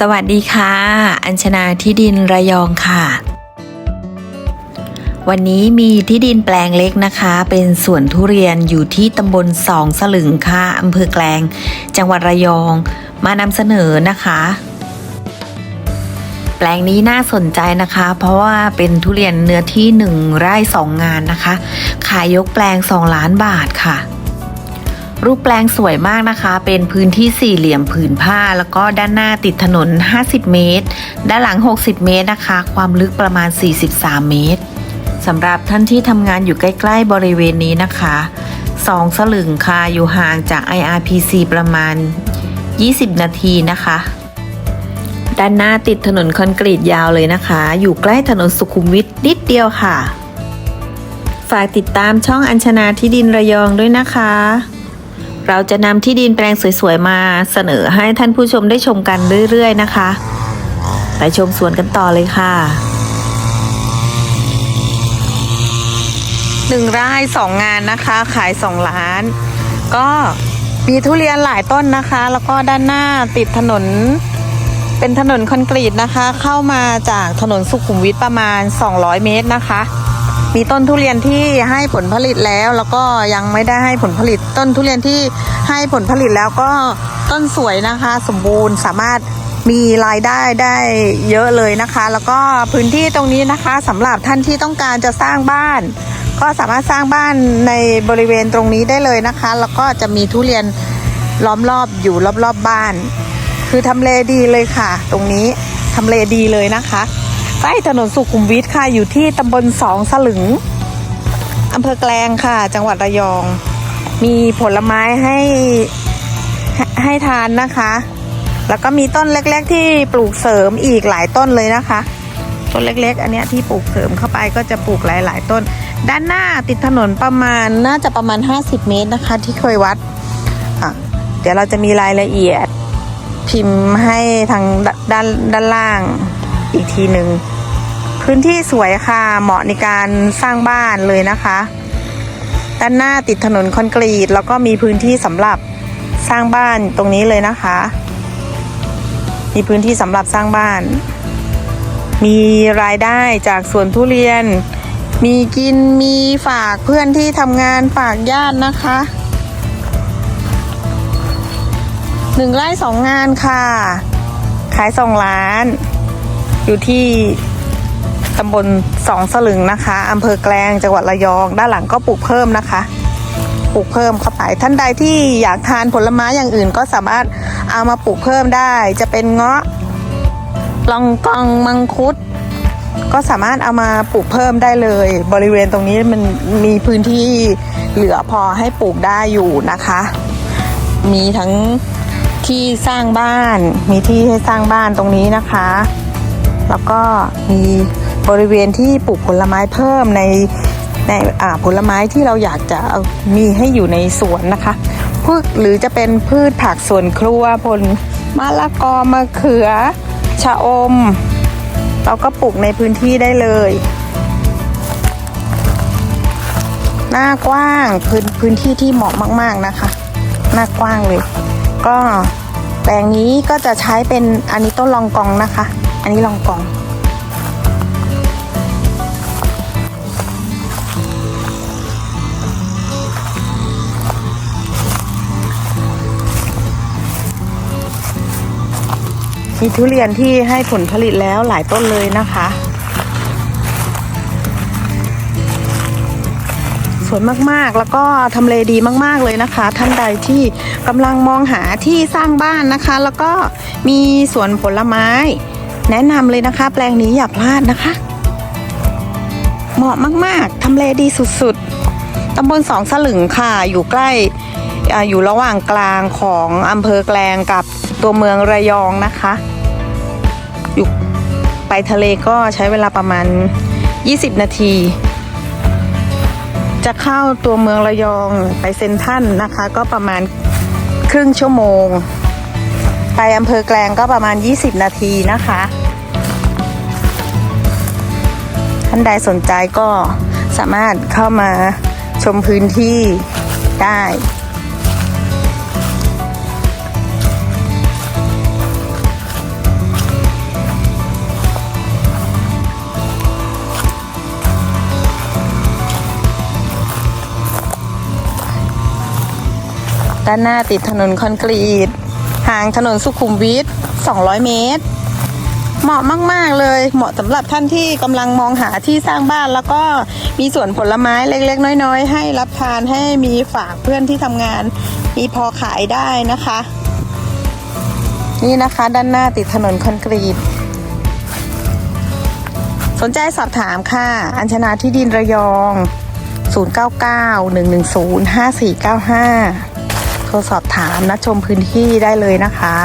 สวัสดีค่ะ อัญชนาที่ดินระยองค่ะ วันนี้มีที่ดินแปลงเล็กนะคะ เป็นสวนทุเรียนอยู่ที่ตำบลสองสลึงค่ะอำเภอแกลง จังหวัดระยองมานำเสนอนะคะ แปลงนี้น่าสนใจนะคะ เพราะว่าเป็นทุเรียนเนื้อที่หนึ่งไร่สองงานนะคะ ขายยกแปลง2ล้านบาทค่ะ รูปแปลงสวยมากนะคะ เป็นพื้นที่สี่เหลี่ยมผืนผ้า แล้วก็ด้านหน้าติดถนน 50 เมตร ด้านหลัง 60 เมตรนะคะ ความลึกประมาณ 43 เมตรสำหรับท่านที่ทำงานอยู่ใกล้ๆบริเวณนี้นะคะสองสลึงค่ะอยู่ห่างจาก IRPC ประมาณ 20 นาทีนะคะ ด้านหน้าติดถนนคอนกรีตยาวเลยนะคะ อยู่ใกล้ถนนสุขุมวิทนิดเดียวค่ะ ฝากติดตามช่องอัญชนาที่ดินระยองด้วยนะคะ เราจะนำที่ดินแปลงสวยๆมาเสนอให้ท่านผู้ชมได้ชมกันเรื่อยๆนะคะ ไปชมสวนกันต่อเลยค่ะหนึ่งไร่สองงานนะคะ ขายสองล้าน ก็มีทุเรียนหลายต้นนะคะ แล้วก็ด้านหน้าติดถนน เป็นถนนคอนกรีตนะคะ เข้ามาจากถนนสุขุมวิทประมาณ 200 เมตรนะคะ มีต้นทุเรียนที่ให้ผลผลิตแล้ว แล้วก็ยังไม่ได้ให้ผลผลิต ต้นทุเรียนที่ให้ผลผลิตแล้วก็ต้นสวยนะคะ สมบูรณ์สามารถมีรายได้ได้เยอะเลยนะคะ แล้วก็พื้นที่ตรงนี้นะคะสำหรับท่านที่ต้องการจะสร้างบ้าน ก็สามารถสร้างบ้านในบริเวณตรงนี้ได้เลยนะคะ แล้วก็จะมีทุเรียนล้อมรอบอยู่รอบๆบบ้าน คือทำเลดีเลยค่ะ ตรงนี้ทำเลดีเลยนะคะ ใกล้ถนนสุขุมวิทค่ะอยู่ที่ตำบลสองสลึงอำเภอแกลงค่ะ จังหวัดระยอง มีผลไม้ให้ให้ให้ทานนะคะ แล้วก็มีต้นเล็ก ๆ ที่ปลูกเสริมอีกหลายต้นเลยนะคะ ต้นเล็ก ๆ อันเนี้ยที่ปลูกเสริมเข้าไปก็จะปลูกหลาย ๆ ต้น ด้านหน้าติดถนนประมาณน่าจะประมาณ 50 เมตรนะคะ ที่เคยวัดเดี๋ยวเราจะมีรายละเอียดพิมพ์ให้ทางด้านด้านล่างอีกทีหนึ่ง พื้นที่สวยค่ะ เหมาะในการสร้างบ้านเลยนะคะ ด้านหน้าติดถนนคอนกรีต แล้วก็มีพื้นที่สำหรับสร้างบ้านตรงนี้เลยนะคะ มีพื้นที่สำหรับสร้างบ้าน มีรายได้จากสวนทุเรียน มีกินมีฝากเพื่อนที่ทำงานฝากญาตินะคะหนึ่งไร่สองงานค่ะ ขายสองล้าน อยู่ที่ ตำบลสองสลึงนะคะอำเภอแกลงจังหวัดระยอง ด้านหลังก็ปลูกเพิ่มนะคะ ปลูกเพิ่มเข้าไปท่านใดที่อยากทานผลไม้อย่างอื่นก็สามารถเอามาปลูกเพิ่มได้ จะเป็นเงาะลองกองมังคุด ก็สามารถเอามาปลูกเพิ่มได้เลย บริเวณตรงนี้มันมีพื้นที่เหลือพอให้ปลูกได้อยู่นะคะ มีทั้งที่สร้างบ้าน มีที่ให้สร้างบ้านตรงนี้นะคะ แล้วก็มี บริเวณที่ปลูกผลไม้เพิ่มในในผลไม้ที่เราอยากจะมีให้อยู่ในสวนนะคะพืชหรือจะเป็นพืชผักสวนครัวผลมะละกอมะเขือ ชะอม เราก็ปลูกในพื้นที่ได้เลย หน้ากว้างพื้นพื้นที่ที่เหมาะมาก ๆนะคะ หน้ากว้างเลย ก็แปลงนี้ก็จะใช้เป็นอันนี้ต้นลองกองนะคะ อันนี้ลองกอง มีทุเรียนที่ให้ผลผลิตแล้วหลายต้นเลยนะคะ สวยมากๆแล้วก็ทำเลดีมากๆเลยนะคะ ท่านใดที่กำลังมองหาที่สร้างบ้านนะคะ แล้วก็มีสวนผลไม้ แนะนำเลยนะคะ แปลงนี้อย่าพลาดนะคะ เหมาะมากๆทำเลดีสุดๆตำบลสองสลึงค่ะอยู่ใกล้อ่าอยู่ระหว่างกลางของอำเภอแกลงกับตัวเมืองระยองนะคะ อยู่ไปทะเลก็ใช้เวลาประมาณ 20 นาที จะเข้าตัวเมืองระยองไปเซนทันนะคะ ก็ประมาณครึ่งชั่วโมง ไปอำเภอแกลงก็ประมาณ 20 นาทีนะคะท่านใดสนใจก็สามารถเข้ามาชมพื้นที่ได้ ด้านหน้าติดถนนคอนกรีต ห่างถนนสุขุมวิท 200 เมตร เหมาะมาก ๆ เลย เหมาะสำหรับท่านที่กำลังมองหาที่สร้างบ้านแล้วก็มีสวนผลไม้เล็ก ๆ น้อย ๆ ให้รับทานให้มีฝากเพื่อนที่ทำงาน มีพอขายได้นะคะ นี่นะคะด้านหน้าติดถนนคอนกรีต สนใจสอบถามค่ะ อัญชนาที่ดินระยอง 099 110 5495 โทรสอบถามนัดชมพื้นที่ได้เลยนะคะ